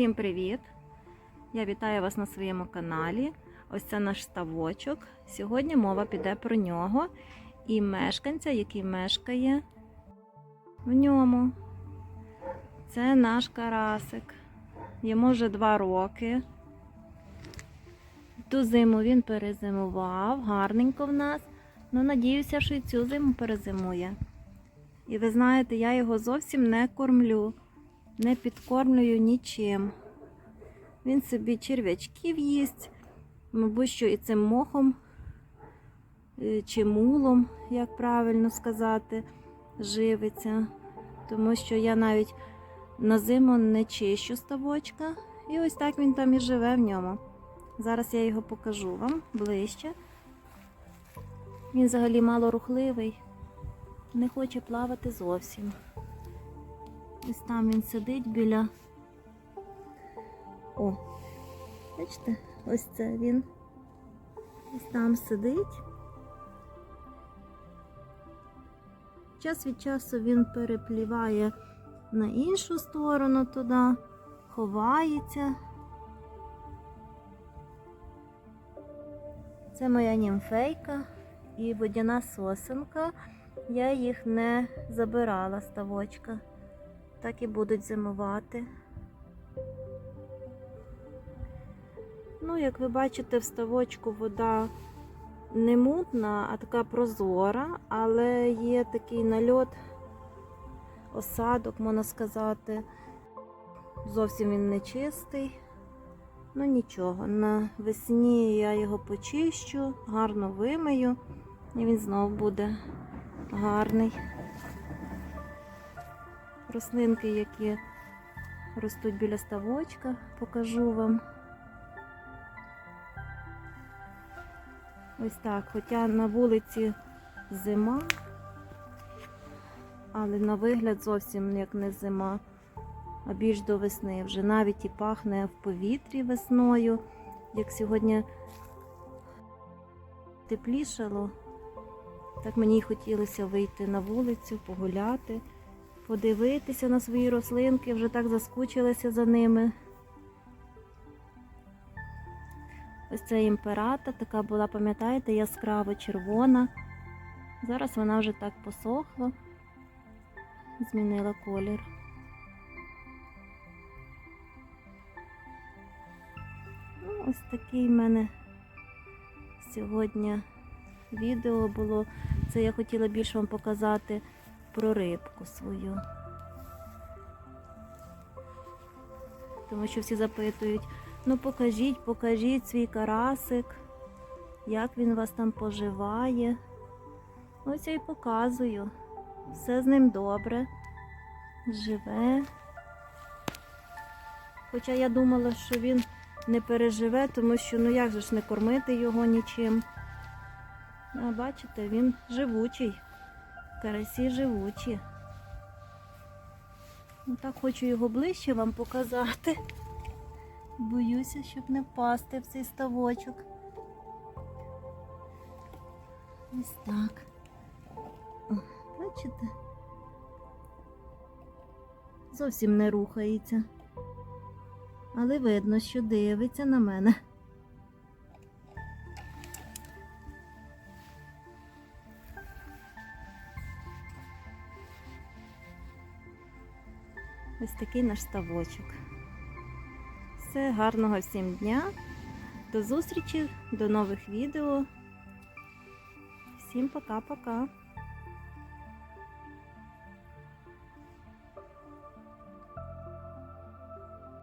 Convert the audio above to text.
Всім привіт! Я вітаю вас на своєму каналі. Ось це наш ставочок. Сьогодні мова піде про нього і мешканця, який мешкає в ньому. Це наш карасик. Йому вже два роки. Ту зиму він перезимував, гарненько в нас. Ну, надіюся, що і цю зиму перезимує. І ви знаєте, я його зовсім не кормлю, не підкормлюю нічим. Він собі черв'ячків їсть, мабуть, що і цим мохом е, чи мулом, як правильно сказати, живиться. Тому що я навіть на зиму не чищу ставочка. І ось так він там і живе в ньому. Зараз я його покажу вам ближче. Він взагалі мало рухливий, не хоче плавати зовсім. Ось там він сидить біля. О, бачите, ось це він. Ось там сидить. Час від часу він перепліває на іншу сторону туди, ховається. Це моя німфейка і водяна сосенка. Я їх не забирала ставочка. Так і будуть зимувати. Ну, як ви бачите, в ставочку вода не мутна, а така прозора, але є такий нальот, осадок, можна сказати. Зовсім він не чистий. Ну нічого, навесні я його почищу, гарно вимию, і він знов буде гарний. Рослинки, які ростуть біля ставочка, покажу вам. Ось так, хоча на вулиці зима, але на вигляд зовсім як не зима, а більш до весни. Вже навіть і пахне в повітрі весною, як сьогодні теплішало. Так мені й хотілося вийти на вулицю, погуляти, подивитися на свої рослинки, вже так заскучилася за ними. Ось це імперата, така була, пам'ятаєте, яскраво червона. Зараз вона вже так посохла, змінила колір. Ну, ось такий в мене сьогодні відео було. Це я хотіла більше вам показати про рибку свою. Тому що всі запитують, ну покажіть, покажіть свій карасик, як він вас там поживає. Ось я і показую. Все з ним добре, живе. Хоча я думала, що він не переживе, тому що ну як же ж не кормити його нічим. А бачите, він живучий. Карасі живучі. Ну так хочу його ближче вам показати. Боюся, щоб не впасти в цей ставочок. Ось так. Бачите? Зовсім не рухається. Але видно, що дивиться на мене. Ось такий наш ставочок. Все, гарного всім дня. До зустрічі, до нових відео. Всім пока-пока.